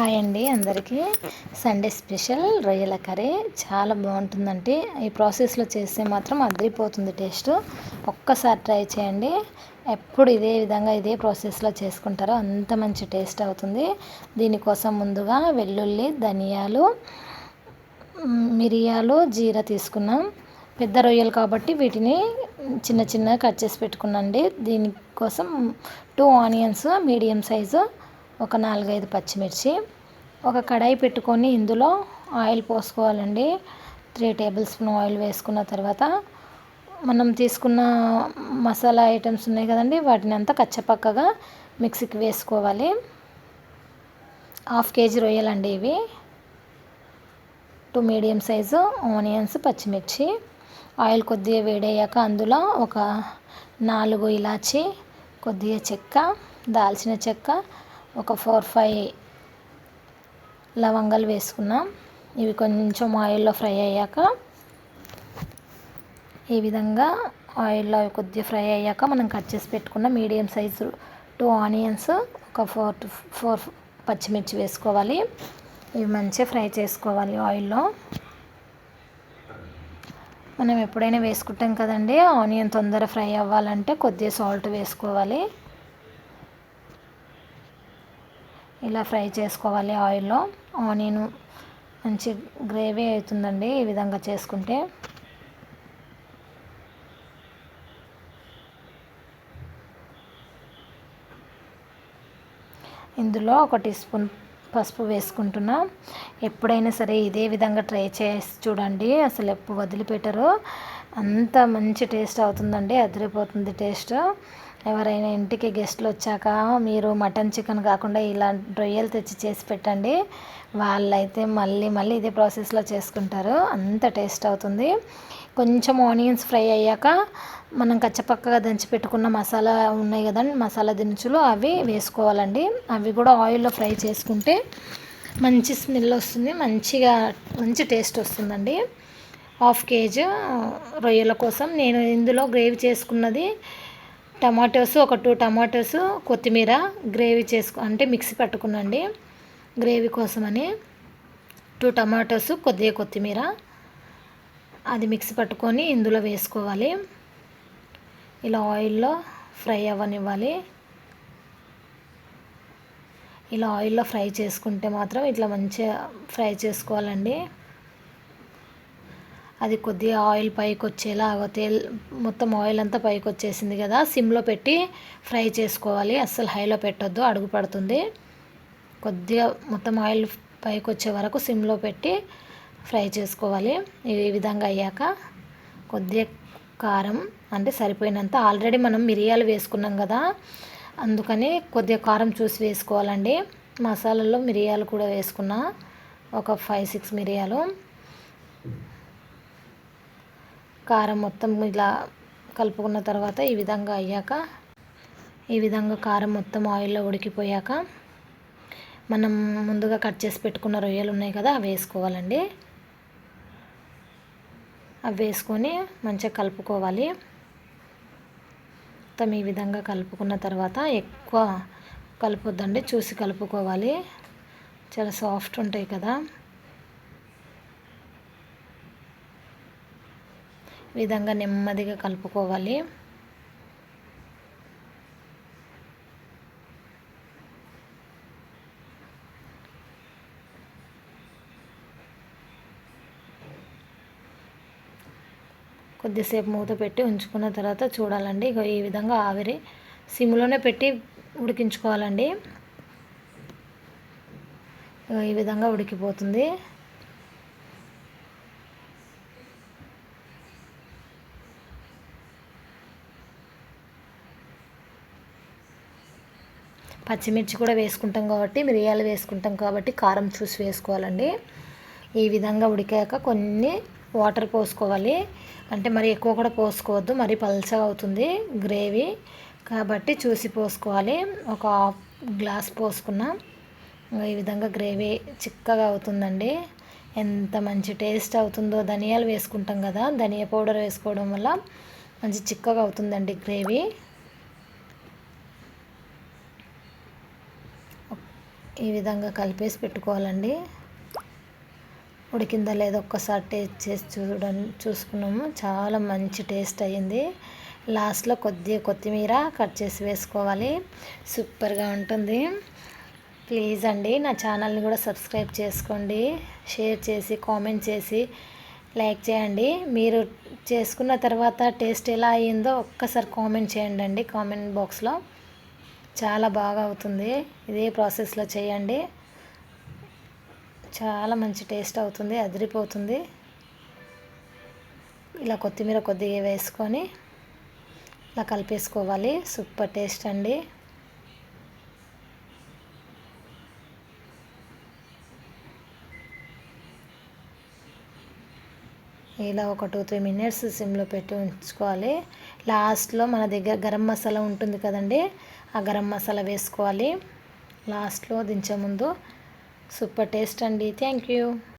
Hi అండి అందరికీ. Sunday special రొయ్యల కర్రీ. చాలా బాగుంటుందండి ఈ ప్రాసెస్లో చేస్తే మాత్రం అదిరిపోతుంది టేస్ట్. ఒక్కసారి ట్రై చేయండి. ఎప్పుడు ఇదే విధంగా ఇదే ప్రాసెస్లో చేసుకుంటారో అంత మంచి టేస్ట్ అవుతుంది. దీనికోసం ముందుగా వెల్లుల్లి ధనియాలు మిరియాలు జీరా తీసుకున్నాం. పెద్ద రొయ్యలు కాబట్టి వీటిని చిన్న చిన్నగా కట్ చేసి పెట్టుకున్నాండి దీనికోసం టూ ఆనియన్స్ మీడియం సైజు ఒక నాలుగైదు పచ్చిమిర్చి ఒక కడాయి పెట్టుకొని ఇందులో ఆయిల్ పోసుకోవాలండి. త్రీ టేబుల్ స్పూన్ ఆయిల్ వేసుకున్న తర్వాత మనం తీసుకున్న మసాలా ఐటమ్స్ ఉన్నాయి కదండి వాటిని అంతా కచ్చపక్కగా మిక్సీకి వేసుకోవాలి. హాఫ్ కేజీ రొయ్యలండి ఇవి. టూ మీడియం సైజు ఆనియన్స్ పచ్చిమిర్చి. ఆయిల్ కొద్దిగా వేడయ్యాక అందులో ఒక నాలుగు ఇలాచి కొద్దిగా చెక్క దాల్చిన చెక్క ఒక ఫోర్ ఫైవ్ లవంగాలు వేసుకున్నాం. ఇవి కొంచెం ఆయిల్లో ఫ్రై అయ్యాక ఈ విధంగా ఆయిల్లో కొద్దిగా ఫ్రై అయ్యాక మనం కట్ చేసి పెట్టుకున్న మీడియం సైజు టూ ఆనియన్స్ ఒక ఫోర్ టు ఫోర్ పచ్చిమిర్చి వేసుకోవాలి. ఇవి మంచిగా ఫ్రై చేసుకోవాలి ఆయిల్లో. మనం ఎప్పుడైనా వేసుకుంటాం కదండి ఆనియన్ తొందర ఫ్రై అవ్వాలంటే కొద్దిగా సాల్ట్ వేసుకోవాలి. ఇలా ఫ్రై చేసుకోవాలి ఆయిల్లో. ఆనియన్ మంచి గ్రేవీ అవుతుందండి ఈ విధంగా చేసుకుంటే. ఇందులో ఒక టీ స్పూన్ పసుపు వేసుకుంటున్నా. ఎప్పుడైనా సరే ఇదే విధంగా ట్రై చేసి చూడండి. అసలు ఎప్పుడు వదిలిపెట్టరు. అంత మంచి టేస్ట్ అవుతుందండి అదిరిపోతుంది టేస్ట్. ఎవరైనా ఇంటికి గెస్ట్లు వచ్చాక మీరు మటన్ చికెన్ కాకుండా ఇలా రొయ్యలు తెచ్చి చేసి పెట్టండి. వాళ్ళైతే మళ్ళీ మళ్ళీ ఇదే ప్రాసెస్లో చేసుకుంటారు. అంత టేస్ట్ అవుతుంది. కొంచెం ఆనియన్స్ ఫ్రై అయ్యాక మనం కచ్చపక్కగా దంచి పెట్టుకున్న మసాలా ఉన్నాయి కదండి మసాలా దినుసులు అవి వేసుకోవాలండి. అవి కూడా ఆయిల్లో ఫ్రై చేసుకుంటే మంచి స్మెల్ వస్తుంది మంచిగా మంచి టేస్ట్ వస్తుందండి. హాఫ్ కేజీ రొయ్యల కోసం నేను ఇందులో గ్రేవీ చేసుకున్నది టమాటోస్ ఒక టూ టమాటోస్ కొత్తిమీర గ్రేవీ చేసుకో అంటే మిక్సీ పట్టుకున్నాండి. గ్రేవీ కోసమని టూ టమాటోస్ కొద్దిగా కొత్తిమీర. అది మిక్సీ పట్టుకొని ఇందులో వేసుకోవాలి. ఇలా ఆయిల్లో ఫ్రై అవ్వనివ్వాలి. ఇలా ఆయిల్లో ఫ్రై చేసుకుంటే మాత్రం ఇట్లా మంచిగా ఫ్రై చేసుకోవాలండి. అది కొద్దిగా ఆయిల్ పైకి వచ్చేలా తేల్ మొత్తం ఆయిల్ అంతా పైకి వచ్చేసింది కదా. సిమ్లో పెట్టి ఫ్రై చేసుకోవాలి. అస్సలు హైలో పెట్టొద్దు అడుగు పడుతుంది. కొద్దిగా మొత్తం ఆయిల్ పైకి వచ్చే వరకు సిమ్లో పెట్టి ఫ్రై చేసుకోవాలి. ఈ విధంగా అయ్యాక కొద్దిగా కారం అంటే సరిపోయినంత. ఆల్రెడీ మనం మిరియాలు వేసుకున్నాం కదా అందుకని కొద్దిగా కారం చూసి వేసుకోవాలండి. మసాలాలో మిరియాలు కూడా వేసుకున్నా ఒక ఫైవ్ సిక్స్ మిరియాలు. కారం మొత్తం ఇలా కలుపుకున్న తర్వాత ఈ విధంగా అయ్యాక ఈ విధంగా కారం మొత్తం ఆయిల్లో ఉడికిపోయాక మనం ముందుగా కట్ చేసి పెట్టుకున్న రొయ్యలు ఉన్నాయి కదా అవి వేసుకోవాలండి. అవి వేసుకొని మంచిగా కలుపుకోవాలి. మొత్తం ఈ విధంగా కలుపుకున్న తర్వాత ఎక్కువ కలుపొద్దండి చూసి కలుపుకోవాలి. చాలా సాఫ్ట్ ఉంటాయి కదా. విధంగా నెమ్మదిగా కలుపుకోవాలి. కొద్దిసేపు మూత పెట్టి ఉంచుకున్న తర్వాత చూడాలండి. ఇక ఈ విధంగా ఆవిరి సిమ్లోనే పెట్టి ఉడికించుకోవాలండి. ఈ విధంగా ఉడికిపోతుంది. పచ్చిమిర్చి కూడా వేసుకుంటాం కాబట్టి మిరియాలు వేసుకుంటాం కాబట్టి కారం చూసి వేసుకోవాలండి. ఈ విధంగా ఉడికాక కొన్ని వాటర్ పోసుకోవాలి. అంటే మరి ఎక్కువ కూడా పోసుకోవద్దు మరి పల్చగా అవుతుంది గ్రేవీ. కాబట్టి చూసి పోసుకోవాలి. ఒక హాఫ్ గ్లాస్ పోసుకున్నాం ఈ విధంగా గ్రేవీ చిక్కగా అవుతుందండి. ఎంత మంచి టేస్ట్ అవుతుందో ధనియాలు వేసుకుంటాం కదా ధనియా పౌడర్ వేసుకోవడం వల్ల మంచి చిక్కగా అవుతుందండి గ్రేవీ. ఈ విధంగా కలిపేసి పెట్టుకోవాలండి. ఉడికిందా లేదో ఒక్కసారి టేస్ట్ చేసి చూడ చూసుకున్నాము. చాలా మంచి టేస్ట్ అయ్యింది. లాస్ట్లో కొద్దిగా కొత్తిమీర కట్ చేసి వేసుకోవాలి. సూపర్గా ఉంటుంది. ప్లీజ్ అండి నా ఛానల్ని కూడా సబ్స్క్రైబ్ చేసుకోండి. షేర్ చేసి కామెంట్ చేసి లైక్ చేయండి. మీరు చేసుకున్న తర్వాత టేస్ట్ ఎలా అయ్యిందో ఒక్కసారి కామెంట్ చేయండి అండి కామెంట్ బాక్స్లో. చాలా బాగా అవుతుంది. ఇదే ప్రాసెస్లో చేయండి. చాలా మంచి టేస్ట్ అవుతుంది అదిరిపోతుంది. ఇలా కొత్తిమీర కొద్దిగా వేసుకొని ఇలా కలిపేసుకోవాలి. సూపర్ టేస్ట్ అండి. ఇలా ఒక టూ త్రీ మినిట్స్ సిమ్లో పెట్టి ఉంచుకోవాలి లాస్ట్లో మన దగ్గర గరం మసాలా ఉంటుంది కదండి ఆ గరం మసాలా వేసుకోవాలి. లాస్ట్లో దించే ముందు సూపర్ టేస్ట్ అండి. Thank you.